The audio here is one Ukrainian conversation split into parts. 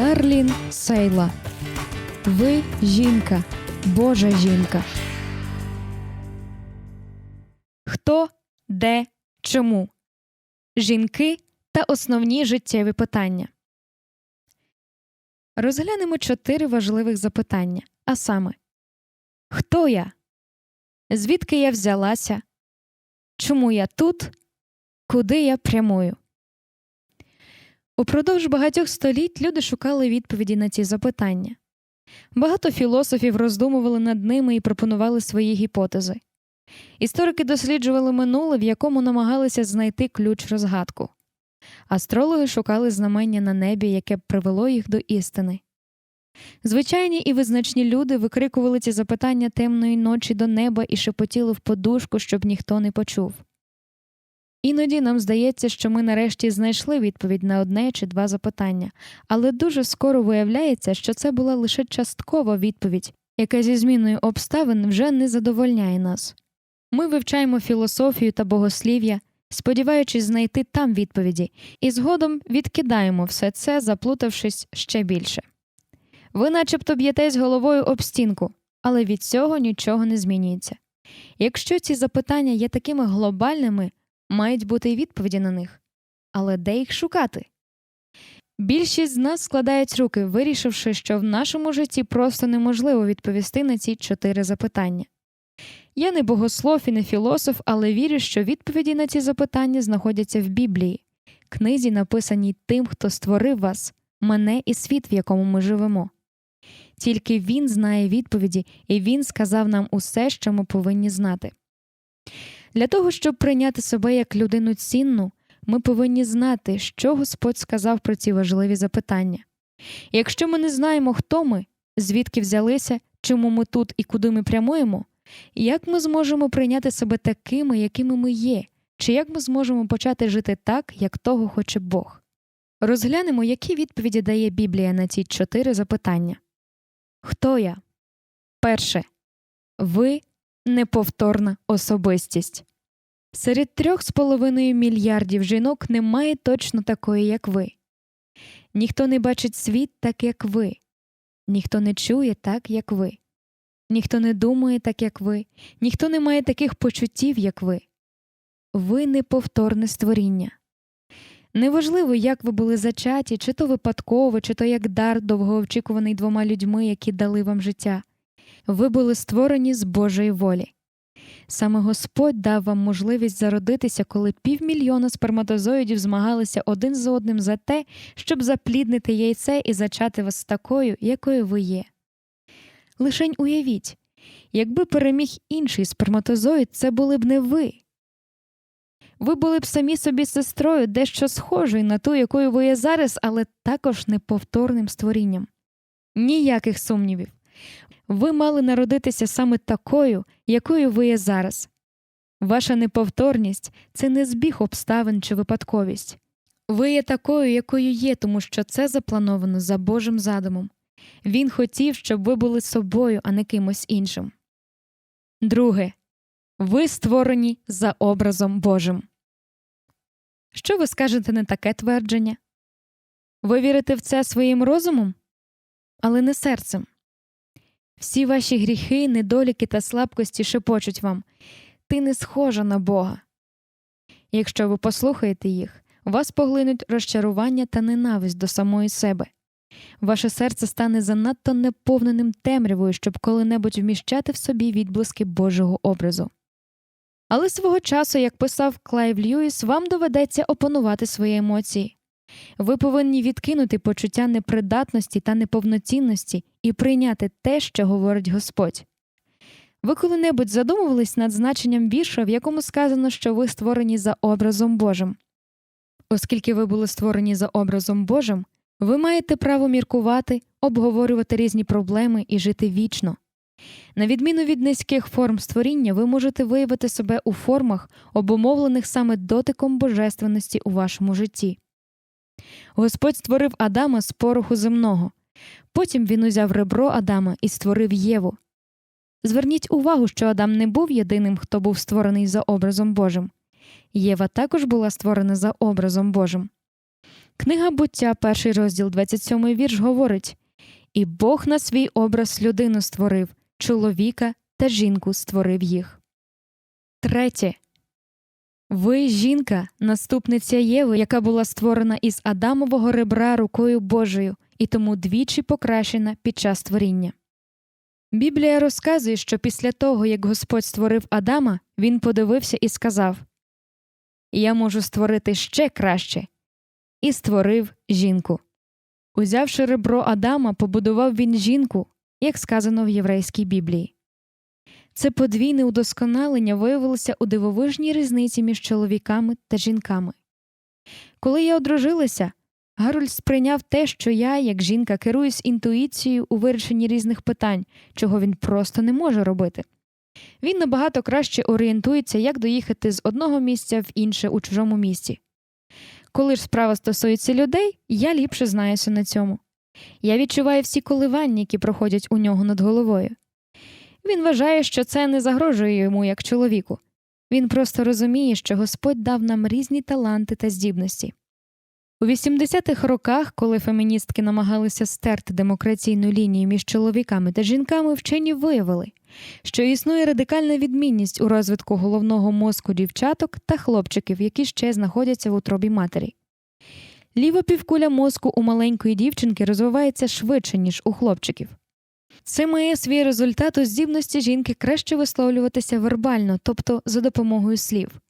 Дарлін Сейла. Ви жінка, Божа жінка. Хто, де, чому? Жінки та основні життєві питання. Розглянемо чотири важливих запитання. А саме: Хто я? Звідки я взялася? Чому я тут? Куди я прямую? Упродовж багатьох століть люди шукали відповіді на ці запитання. Багато філософів роздумували над ними і пропонували свої гіпотези. Історики досліджували минуле, в якому намагалися знайти ключ розгадку. Астрологи шукали знамення на небі, яке б привело їх до істини. Звичайні і визначні люди викрикували ці запитання темної ночі до неба і шепотіли в подушку, щоб ніхто не почув. Іноді нам здається, що ми нарешті знайшли відповідь на одне чи два запитання, але дуже скоро виявляється, що це була лише часткова відповідь, яка зі зміною обставин вже не задовольняє нас. Ми вивчаємо філософію та богослів'я, сподіваючись знайти там відповіді, і згодом відкидаємо все це, заплутавшись ще більше. Ви начебто б'єтесь головою об стінку, але від цього нічого не змінюється. Якщо ці запитання є такими глобальними, мають бути й відповіді на них. Але де їх шукати? Більшість з нас складають руки, вирішивши, що в нашому житті просто неможливо відповісти на ці чотири запитання. Я не богослов і не філософ, але вірю, що відповіді на ці запитання знаходяться в Біблії, книзі, написаній тим, хто створив вас, мене і світ, в якому ми живемо. Тільки він знає відповіді, і він сказав нам усе, що ми повинні знати. Для того, щоб прийняти себе як людину цінну, ми повинні знати, що Господь сказав про ці важливі запитання. Якщо ми не знаємо, хто ми, звідки взялися, чому ми тут і куди ми прямуємо, як ми зможемо прийняти себе такими, якими ми є, чи як ми зможемо почати жити так, як того хоче Бог? Розглянемо, які відповіді дає Біблія на ці чотири запитання. Хто я? Перше. Ви неповторна особистість. Серед трьох з половиною мільярдів жінок немає точно такої, як ви. Ніхто не бачить світ так, як ви, ніхто не чує так, як ви, ніхто не думає так, як ви, ніхто не має таких почуттів, як ви. Ви неповторне створіння. Неважливо, як ви були зачаті, чи то випадково, чи то як дар, довгоочікуваний двома людьми, які дали вам життя. Ви були створені з Божої волі. Саме Господь дав вам можливість зародитися, коли півмільйона сперматозоїдів змагалися один з одним за те, щоб запліднити яйце і зачати вас такою, якою ви є. Лишень уявіть, якби переміг інший сперматозоїд, це були б не ви. Ви були б самі собі сестрою, дещо схожою на ту, якою ви є зараз, але також неповторним створінням. Ніяких сумнівів. Ви мали народитися саме такою, якою ви є зараз. Ваша неповторність це не збіг обставин чи випадковість. Ви є такою, якою є, тому що це заплановано за Божим задумом. Він хотів, щоб ви були собою, а не кимось іншим. Друге. Ви створені за образом Божим. Що ви скажете на таке твердження? Ви вірите в це своїм розумом, але не серцем. Всі ваші гріхи, недоліки та слабкості шепочуть вам ти не схожа на Бога. Якщо ви послухаєте їх, вас поглинуть розчарування та ненависть до самої себе. Ваше серце стане занадто неповненим темрявою, щоб коли-небудь вміщати в собі відблиски Божого образу. Але свого часу, як писав Клайв Льюіс, вам доведеться опанувати свої емоції. Ви повинні відкинути почуття непридатності та неповноцінності і прийняти те, що говорить Господь. Ви коли-небудь задумувались над значенням вірша, в якому сказано, що ви створені за образом Божим. Оскільки ви були створені за образом Божим, ви маєте право міркувати, обговорювати різні проблеми і жити вічно. На відміну від низьких форм створіння, ви можете виявити себе у формах, обумовлених саме дотиком божественності у вашому житті. Господь створив Адама з пороху земного. Потім він узяв ребро Адама і створив Єву. Зверніть увагу, що Адам не був єдиним, хто був створений за образом Божим. Єва також була створена за образом Божим. Книга буття, перший розділ, 27 вірш, говорить І Бог на свій образ людину створив, чоловіка та жінку створив їх. Третє. Ви жінка, наступниця Єви, яка була створена із Адамового ребра рукою Божою і тому двічі покращена під час творіння. Біблія розказує, що після того, як Господь створив Адама, він подивився і сказав Я можу створити ще краще. І створив жінку. Узявши ребро Адама, побудував він жінку, як сказано в єврейській Біблії. Це подвійне удосконалення виявилося у дивовижній різниці між чоловіками та жінками. Коли я одружилася, Гарольд сприйняв те, що я, як жінка, керуюсь інтуїцією у вирішенні різних питань, чого він просто не може робити. Він набагато краще орієнтується, як доїхати з одного місця в інше у чужому місці. Коли ж справа стосується людей, я ліпше знаюся на цьому. Я відчуваю всі коливання, які проходять у нього над головою. Він вважає, що це не загрожує йому як чоловіку. Він просто розуміє, що Господь дав нам різні таланти та здібності. У 80-х роках, коли феміністки намагалися стерти демократійну лінію між чоловіками та жінками, вчені виявили, що існує радикальна відмінність у розвитку головного мозку дівчаток та хлопчиків, які ще знаходяться в утробі матері. Ліва півкуля мозку у маленької дівчинки розвивається швидше, ніж у хлопчиків. Це має свій результат у здібності жінки краще висловлюватися вербально, тобто за допомогою слів.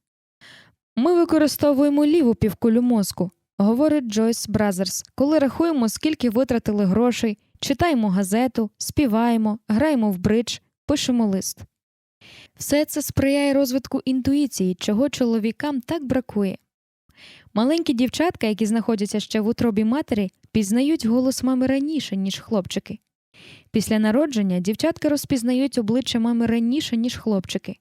Ми використовуємо ліву півкулю мозку, говорить Джойс Бразерс, коли рахуємо, скільки витратили грошей, читаємо газету, співаємо, граємо в бридж, пишемо лист. Все це сприяє розвитку інтуїції, чого чоловікам так бракує. Маленькі дівчатка, які знаходяться ще в утробі матері, пізнають голос мами раніше, ніж хлопчики. Після народження дівчатка розпізнають обличчя мами раніше, ніж хлопчики.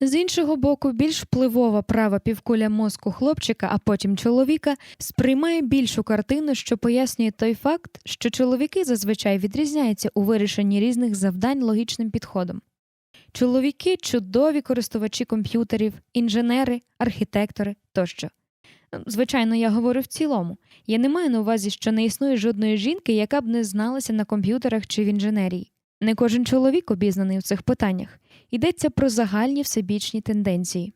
З іншого боку, більш впливова права півкуля мозку хлопчика, а потім чоловіка, сприймає більшу картину, що пояснює той факт, що чоловіки зазвичай відрізняються у вирішенні різних завдань логічним підходом. Чоловіки чудові користувачі комп'ютерів, інженери, архітектори тощо. Звичайно, я говорю в цілому. Я не маю на увазі, що не існує жодної жінки, яка б не зналася на комп'ютерах чи в інженерії. Не кожен чоловік обізнаний у цих питаннях. Йдеться про загальні всебічні тенденції.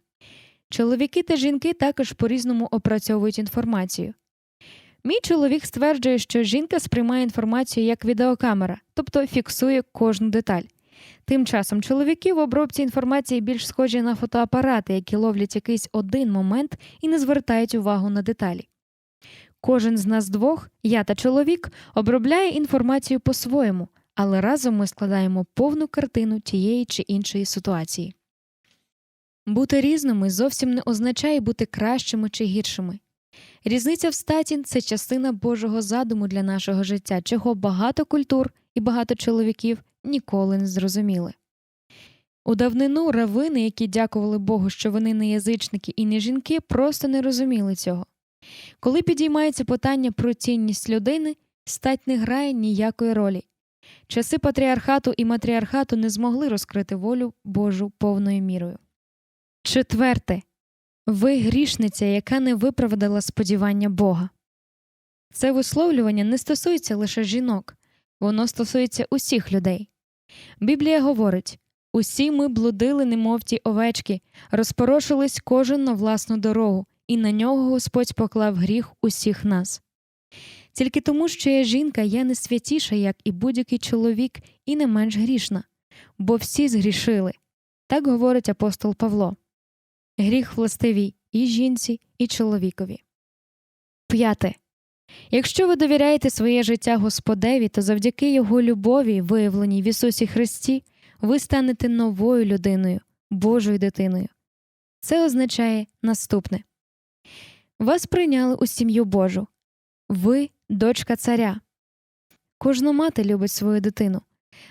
Чоловіки та жінки також по різному опрацьовують інформацію. Мій чоловік стверджує, що жінка сприймає інформацію як відеокамера, тобто фіксує кожну деталь. Тим часом чоловіки в обробці інформації більш схожі на фотоапарати, які ловлять якийсь один момент і не звертають увагу на деталі. Кожен з нас двох, я та чоловік, обробляє інформацію по-своєму, але разом ми складаємо повну картину тієї чи іншої ситуації. Бути різними зовсім не означає бути кращими чи гіршими. Різниця в статі це частина Божого задуму для нашого життя, чого багато культур і багато чоловіків ніколи не зрозуміли. У давнину равини, які дякували Богу, що вони не язичники і не жінки, просто не розуміли цього. Коли підіймається питання про цінність людини, стать не грає ніякої ролі. Часи патріархату і матріархату не змогли розкрити волю Божу повною мірою. Четверте. Ви грішниця, яка не виправдала сподівання Бога. Це висловлювання не стосується лише жінок, воно стосується усіх людей. Біблія говорить усі ми блудили, немов ті овечки, розпорошились кожен на власну дорогу, і на нього Господь поклав гріх усіх нас. Тільки тому, що я жінка, я не святіша, як і будь-який чоловік, і не менш грішна, бо всі згрішили. Так говорить апостол Павло. Гріх властивий і жінці, і чоловікові. П'яте. Якщо ви довіряєте своє життя Господеві, то завдяки Його любові, виявленій в Ісусі Христі, ви станете новою людиною, Божою дитиною. Це означає наступне вас прийняли у сім'ю Божу. Ви дочка царя. Кожна мати любить свою дитину,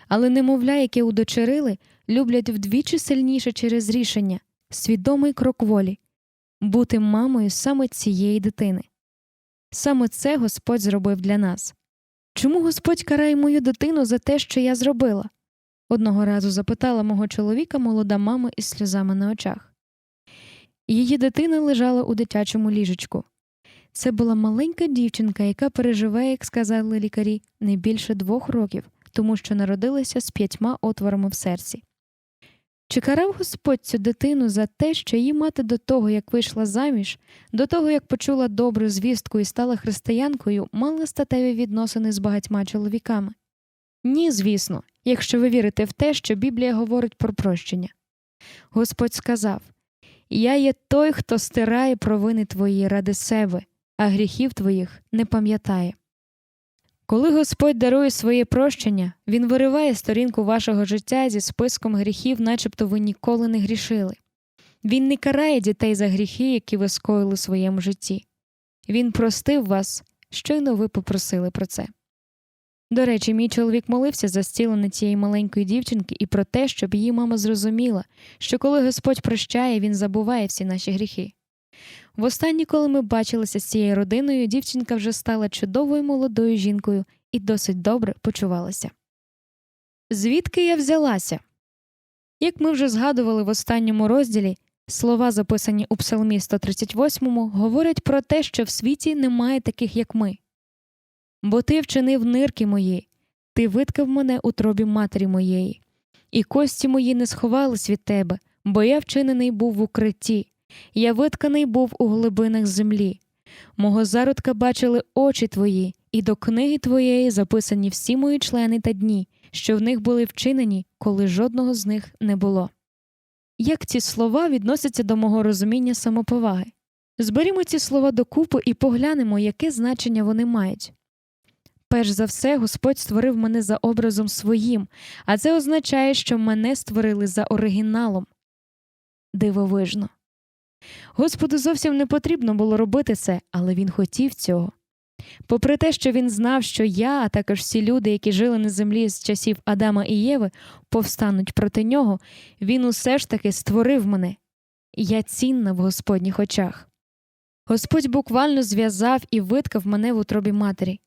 але немовля, яке удочерили, люблять вдвічі сильніше через рішення, свідомий крок волі бути мамою саме цієї дитини. Саме це Господь зробив для нас. Чому Господь карає мою дитину за те, що я зробила? Одного разу запитала мого чоловіка молода мама із сльозами на очах. Її дитина лежала у дитячому ліжечку. Це була маленька дівчинка, яка переживе, як сказали лікарі, не більше двох років, тому що народилася з п'ятьма отворами в серці. Чи карав Господь цю дитину за те, що її мати до того, як вийшла заміж, до того, як почула добру звістку і стала християнкою, мала статеві відносини з багатьма чоловіками? Ні, звісно, якщо ви вірите в те, що Біблія говорить про прощення. Господь сказав Я є той, хто стирає провини твої ради себе, а гріхів твоїх не пам'ятає. Коли Господь дарує своє прощення, Він вириває сторінку вашого життя зі списком гріхів, начебто ви ніколи не грішили. Він не карає дітей за гріхи, які ви скоїли у своєму житті. Він простив вас, щойно ви попросили про це. До речі, мій чоловік молився за зцілення цієї маленької дівчинки і про те, щоб її мама зрозуміла, що коли Господь прощає, він забуває всі наші гріхи. Востаннє, коли ми бачилися з цією родиною, дівчинка вже стала чудовою молодою жінкою і досить добре почувалася. Звідки я взялася? Як ми вже згадували в останньому розділі, слова, записані у Псалмі 138, говорять про те, що в світі немає таких, як ми. Бо ти вчинив нирки мої, ти виткав мене у тробі матері моєї, і кості мої не сховались від тебе, бо я вчинений був в укритті, я витканий був у глибинах землі. Мого зародка бачили очі твої, і до книги твоєї записані всі мої члени та дні, що в них були вчинені, коли жодного з них не було. Як ці слова відносяться до мого розуміння самоповаги? Зберімо ці слова докупи і поглянемо, яке значення вони мають. Перш за все, Господь створив мене за образом своїм, а це означає, що мене створили за оригіналом. Дивовижно. Господу зовсім не потрібно було робити це, але він хотів цього. Попри те, що він знав, що я, а також всі люди, які жили на землі з часів Адама і Єви, повстануть проти нього, він усе ж таки створив мене. Я цінна в Господніх очах. Господь буквально зв'язав і виткав мене в утробі матері.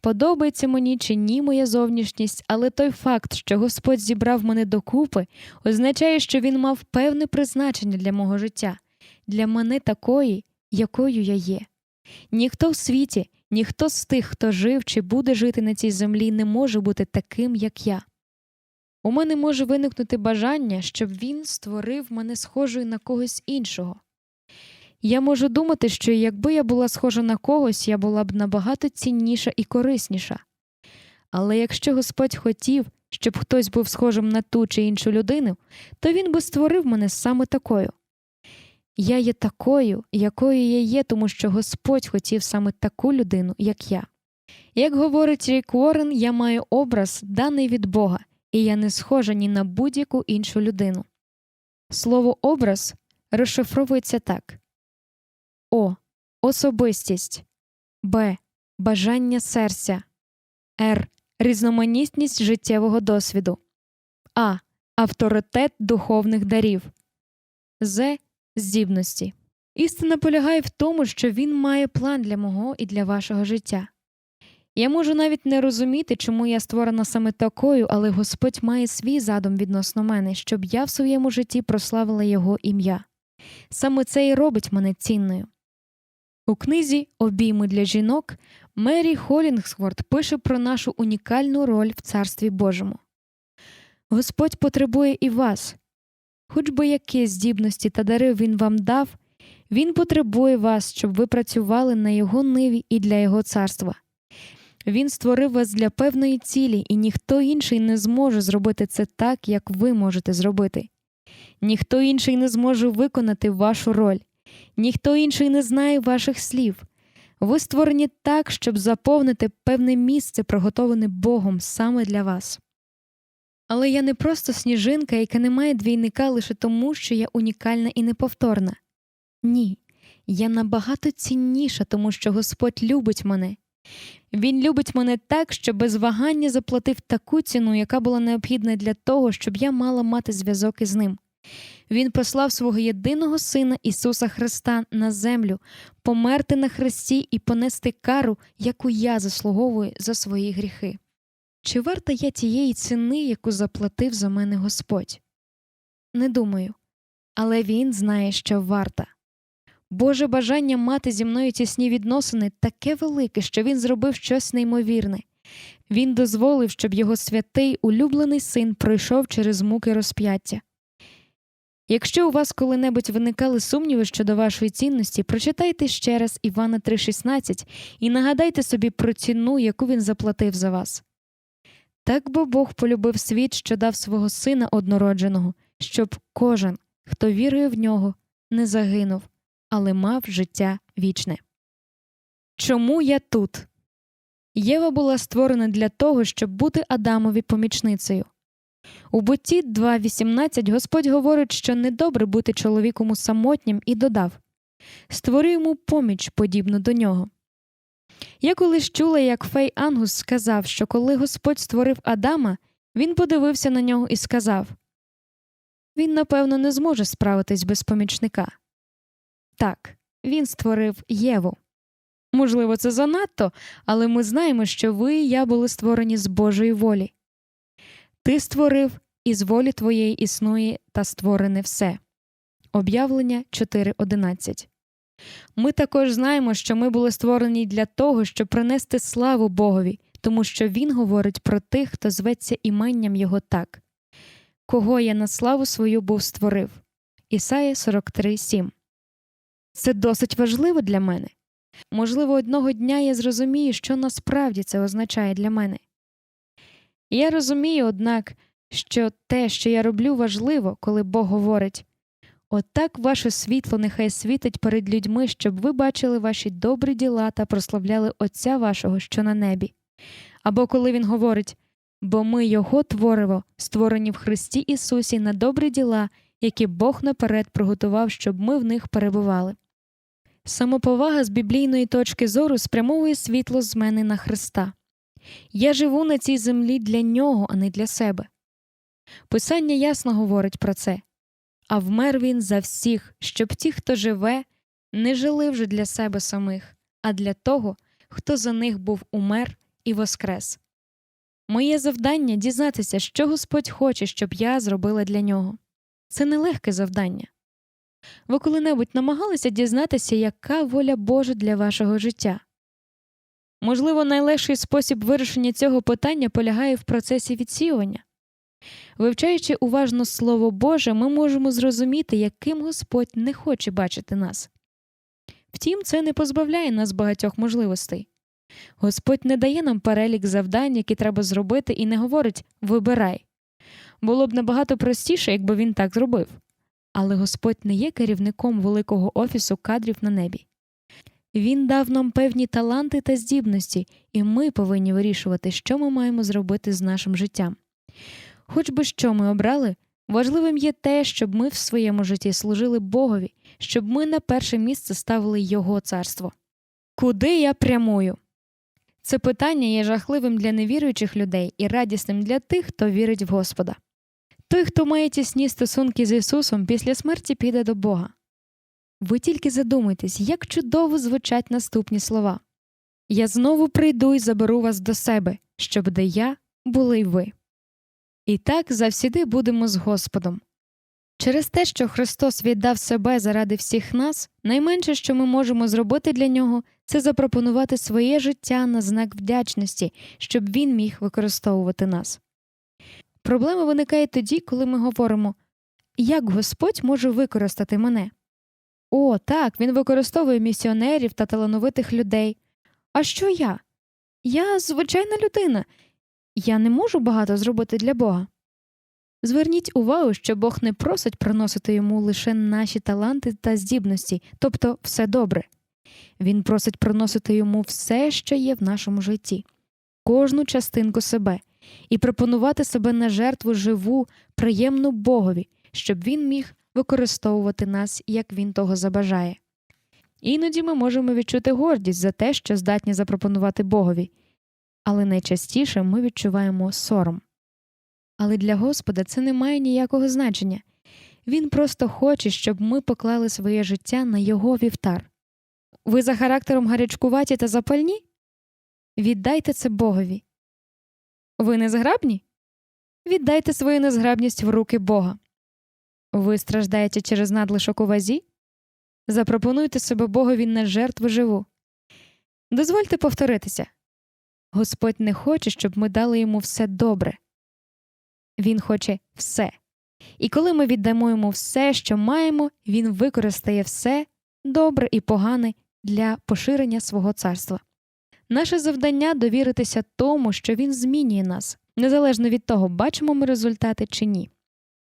Подобається мені чи ні моя зовнішність, але той факт, що Господь зібрав мене докупи, означає, що він мав певне призначення для мого життя, для мене такої, якою я є. Ніхто в світі, ніхто з тих, хто жив чи буде жити на цій землі, не може бути таким, як я. У мене може виникнути бажання, щоб він створив мене схожою на когось іншого. Я можу думати, що якби я була схожа на когось, я була б набагато цінніша і корисніша. Але якщо Господь хотів, щоб хтось був схожим на ту чи іншу людину, то він би створив мене саме такою. Я є такою, якою я є, тому що Господь хотів саме таку людину, як я. Як говорить Рік Уоррен, я маю образ, даний від Бога, і я не схожа ні на будь-яку іншу людину. Слово образ розшифровується так О. Особистість Б. Бажання серця Р. Різноманітність життєвого досвіду А. Авторитет духовних дарів З здібності. Істина полягає в тому, що він має план для мого і для вашого життя. Я можу навіть не розуміти, чому я створена саме такою, але Господь має свій задум відносно мене, щоб я в своєму житті прославила Його ім'я. Саме це і робить мене цінною. У книзі Обійми для жінок Мері Холінгсворт пише про нашу унікальну роль в Царстві Божому. Господь потребує і вас, хоч би які здібності та дари він вам дав, він потребує вас, щоб ви працювали на його ниві і для його царства. Він створив вас для певної цілі, і ніхто інший не зможе зробити це так, як ви можете зробити. Ніхто інший не зможе виконати вашу роль, ніхто інший не знає ваших слів. Ви створені так, щоб заповнити певне місце, приготовлене Богом саме для вас. Але я не просто сніжинка, яка не має двійника лише тому, що я унікальна і неповторна. Ні, я набагато цінніша, тому що Господь любить мене. Він любить мене так, що без вагання заплатив таку ціну, яка була необхідна для того, щоб я мала мати зв'язок із ним. Він послав свого єдиного Сина Ісуса Христа на землю, померти на хресті і понести кару, яку я заслуговую за свої гріхи. Чи варта я тієї ціни, яку заплатив за мене Господь? Не думаю, але він знає, що варта. Боже бажання мати зі мною тісні відносини таке велике, що він зробив щось неймовірне. Він дозволив, щоб його святий улюблений син пройшов через муки розп'яття. Якщо у вас коли-небудь виникали сумніви щодо вашої цінності, прочитайте ще раз Івана 3,16 і нагадайте собі про ціну, яку він заплатив за вас. Так бо Бог полюбив світ, що дав свого сина однородженого, щоб кожен, хто вірує в нього, не загинув, але мав життя вічне. Чому я тут? Єва була створена для того, щоб бути Адамові помічницею. У бутті 2.18 Господь говорить, що недобре бути чоловіком самотнім і додав Створи йому поміч, подібну до нього. Я колись чула, як Фей Ангус сказав, що коли Господь створив Адама, він подивився на нього і сказав Він, напевно, не зможе справитись без помічника. Так, він створив Єву. Можливо, це занадто, але ми знаємо, що ви і я були створені з Божої волі. Ти створив, і з волі твоєї існує та створене все. Об'явлення 4.11 Ми також знаємо, що ми були створені для того, щоб принести славу Богові, тому що Він говорить про тих, хто зветься іменням Його так. Кого я на славу свою був створив. Ісая 43.7 Це досить важливо для мене. Можливо, одного дня я зрозумію, що насправді це означає для мене. Я розумію, однак, що те, що я роблю, важливо, коли Бог говорить Отак ваше світло нехай світить перед людьми, щоб ви бачили ваші добрі діла та прославляли Отця вашого, що на небі. Або коли Він говорить Бо ми Його твориво, створені в Христі Ісусі на добрі діла, які Бог наперед приготував, щоб ми в них перебували. Самоповага з біблійної точки зору спрямовує світло з мене на Христа. Я живу на цій землі для нього, а не для себе. Писання ясно говорить про це а вмер він за всіх, щоб ті, хто живе, не жили вже для себе самих, а для того, хто за них був умер і воскрес. Моє завдання дізнатися, що Господь хоче, щоб я зробила для нього. Це нелегке завдання. Ви коли-небудь намагалися дізнатися, яка воля Божа для вашого життя? Можливо, найлегший спосіб вирішення цього питання полягає в процесі відсіювання. Вивчаючи уважно Слово Боже, ми можемо зрозуміти, яким Господь не хоче бачити нас. Втім, це не позбавляє нас багатьох можливостей. Господь не дає нам перелік завдань, які треба зробити, і не говорить вибирай. Було б набагато простіше, якби він так зробив. Але Господь не є керівником великого офісу кадрів на небі. Він дав нам певні таланти та здібності, і ми повинні вирішувати, що ми маємо зробити з нашим життям. Хоч би що ми обрали, важливим є те, щоб ми в своєму житті служили Богові, щоб ми на перше місце ставили Його царство. Куди я прямую? Це питання є жахливим для невіруючих людей і радісним для тих, хто вірить в Господа. Той, хто має тісні стосунки з Ісусом, після смерті піде до Бога. Ви тільки задумайтесь, як чудово звучать наступні слова Я знову прийду і заберу вас до себе, щоб де я були й ви. І так завсіди будемо з Господом. Через те, що Христос віддав себе заради всіх нас, найменше, що ми можемо зробити для нього, це запропонувати своє життя на знак вдячності, щоб він міг використовувати нас. Проблема виникає тоді, коли ми говоримо як Господь може використати мене? О, так, він використовує місіонерів та талановитих людей. А що я? Я звичайна людина, я не можу багато зробити для Бога. Зверніть увагу, що Бог не просить приносити йому лише наші таланти та здібності, тобто все добре. Він просить приносити йому все, що є в нашому житті, кожну частинку себе, і пропонувати себе на жертву живу, приємну Богові, щоб він міг використовувати нас, як він того забажає. Іноді ми можемо відчути гордість за те, що здатні запропонувати Богові, але найчастіше ми відчуваємо сором. Але для Господа це не має ніякого значення Він просто хоче, щоб ми поклали своє життя на його вівтар. Ви за характером гарячкуваті та запальні? Віддайте це Богові. Ви незграбні? Віддайте свою незграбність в руки Бога. Ви страждаєте через надлишок у вазі? Запропонуйте себе Богові на жертву живу. Дозвольте повторитися Господь не хоче, щоб ми дали йому все добре. Він хоче все. І коли ми віддамо йому все, що маємо, він використає все добре і погане для поширення свого царства. Наше завдання довіритися тому, що він змінює нас, незалежно від того, бачимо ми результати чи ні.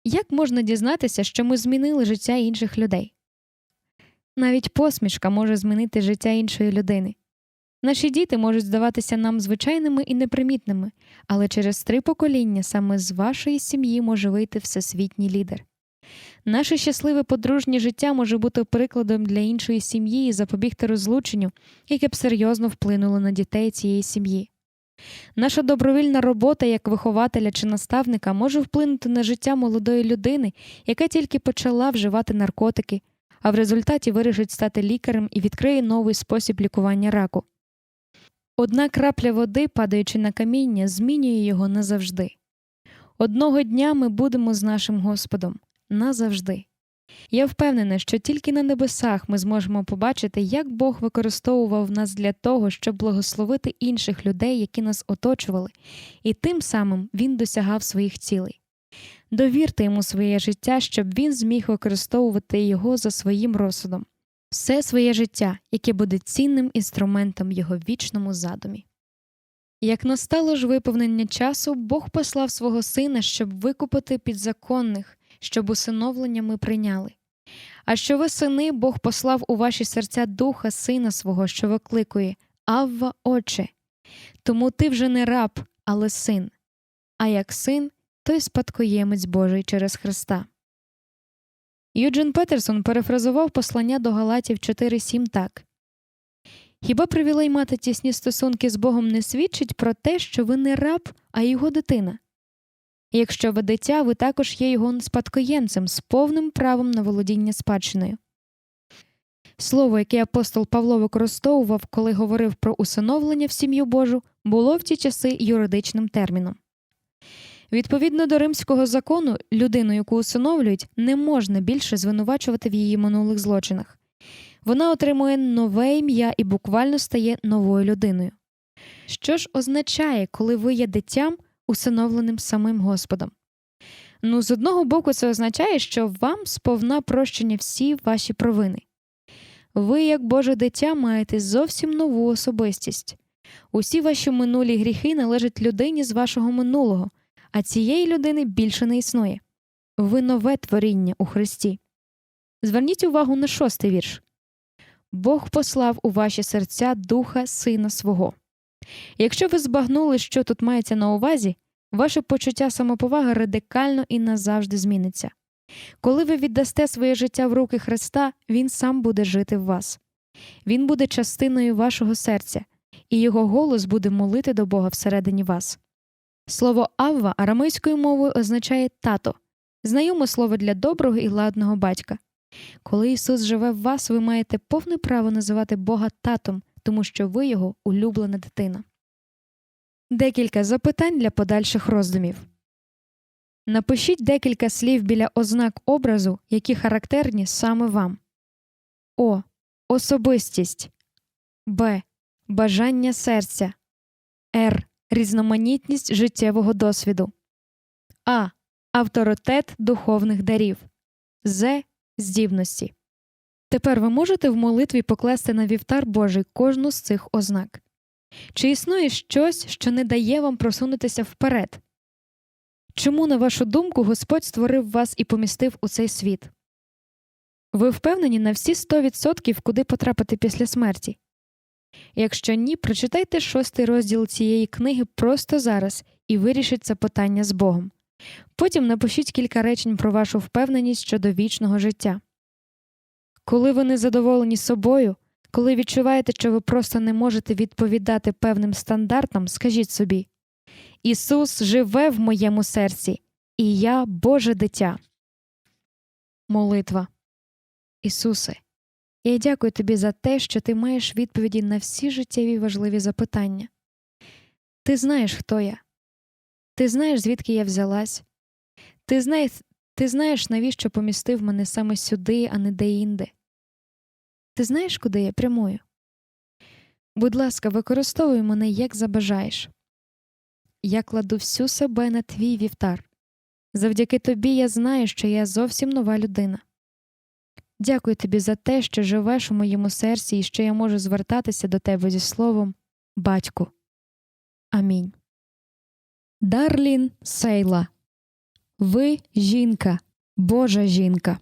Як можна дізнатися, що ми змінили життя інших людей? Навіть посмішка може змінити життя іншої людини. Наші діти можуть здаватися нам звичайними і непримітними, але через три покоління саме з вашої сім'ї може вийти всесвітній лідер. Наше щасливе подружнє життя може бути прикладом для іншої сім'ї і запобігти розлученню, яке б серйозно вплинуло на дітей цієї сім'ї. Наша добровільна робота як вихователя чи наставника може вплинути на життя молодої людини, яка тільки почала вживати наркотики, а в результаті вирішить стати лікарем і відкриє новий спосіб лікування раку. Одна крапля води, падаючи на каміння, змінює його назавжди. Одного дня ми будемо з нашим Господом назавжди. Я впевнена, що тільки на небесах ми зможемо побачити, як Бог використовував нас для того, щоб благословити інших людей, які нас оточували, і тим самим Він досягав своїх цілей. Довірте йому своє життя, щоб він зміг використовувати його за своїм розсудом, все своє життя, яке буде цінним інструментом його вічному задумі. Як настало ж виповнення часу, Бог послав свого сина, щоб викупити підзаконних, щоб усиновлення ми прийняли. А що ви, сини, Бог послав у ваші серця духа сина свого, що викликує Авва, Отче. Тому ти вже не раб, але син, а як син, то й спадкоємець Божий через Христа. Юджин Петерсон перефразував послання до Галатів 4.7 так Хіба привілей мати тісні стосунки з Богом не свідчить про те, що ви не раб, а його дитина? Якщо ви дитя, ви також є його спадкоємцем з повним правом на володіння спадщиною. Слово, яке апостол Павло використовував, коли говорив про усиновлення в сім'ю Божу, було в ті часи юридичним терміном. Відповідно до римського закону, людину, яку усиновлюють, не можна більше звинувачувати в її минулих злочинах. Вона отримує нове ім'я і буквально стає новою людиною. Що ж означає, коли ви є дитям, усиновленим самим Господом? Ну, з одного боку, це означає, що вам сповна прощення всі ваші провини. Ви, як Боже дитя, маєте зовсім нову особистість. Усі ваші минулі гріхи належать людині з вашого минулого, а цієї людини більше не існує. Ви нове творіння у Христі. Зверніть увагу на шостий вірш. Бог послав у ваші серця духа сина свого. Якщо ви збагнули, що тут мається на увазі, ваше почуття самоповаги радикально і назавжди зміниться. Коли ви віддасте своє життя в руки Христа, Він сам буде жити в вас. Він буде частиною вашого серця, і його голос буде молити до Бога всередині вас. Слово Авва арамейською мовою означає тато, знайоме слово для доброго і ладного батька. Коли Ісус живе в вас, ви маєте повне право називати Бога татом, тому що ви його улюблена дитина. Декілька запитань для подальших роздумів. Напишіть декілька слів біля ознак образу, які характерні саме вам. О. Особистість. Б. Бажання серця. Р. Різноманітність життєвого досвіду. А. Авторитет духовних дарів. З. Здібності. Тепер ви можете в молитві покласти на вівтар Божий кожну з цих ознак. Чи існує щось, що не дає вам просунутися вперед? Чому, на вашу думку, Господь створив вас і помістив у цей світ? Ви впевнені на всі 100% куди потрапити після смерті? Якщо ні, прочитайте шостий розділ цієї книги просто зараз і вирішіть це питання з Богом. Потім напишіть кілька речень про вашу впевненість щодо вічного життя. Коли ви не задоволені собою, коли відчуваєте, що ви просто не можете відповідати певним стандартам, скажіть собі Ісус живе в моєму серці, і я Боже дитя. Молитва. Ісусе, я дякую тобі за те, що ти маєш відповіді на всі життєві важливі запитання. Ти знаєш, хто я. Ти знаєш, звідки я взялась. Ти знаєш, ти знаєш, навіщо помістив мене саме сюди, а не де-інде. Ти знаєш, куди я прямую? Будь ласка, використовуй мене, як забажаєш. Я кладу всю себе на твій вівтар. Завдяки тобі я знаю, що я зовсім нова людина. Дякую тобі за те, що живеш у моєму серці і що я можу звертатися до тебе зі словом Батьку. Амінь. Дарлін Сейла. Ви жінка, Божа жінка.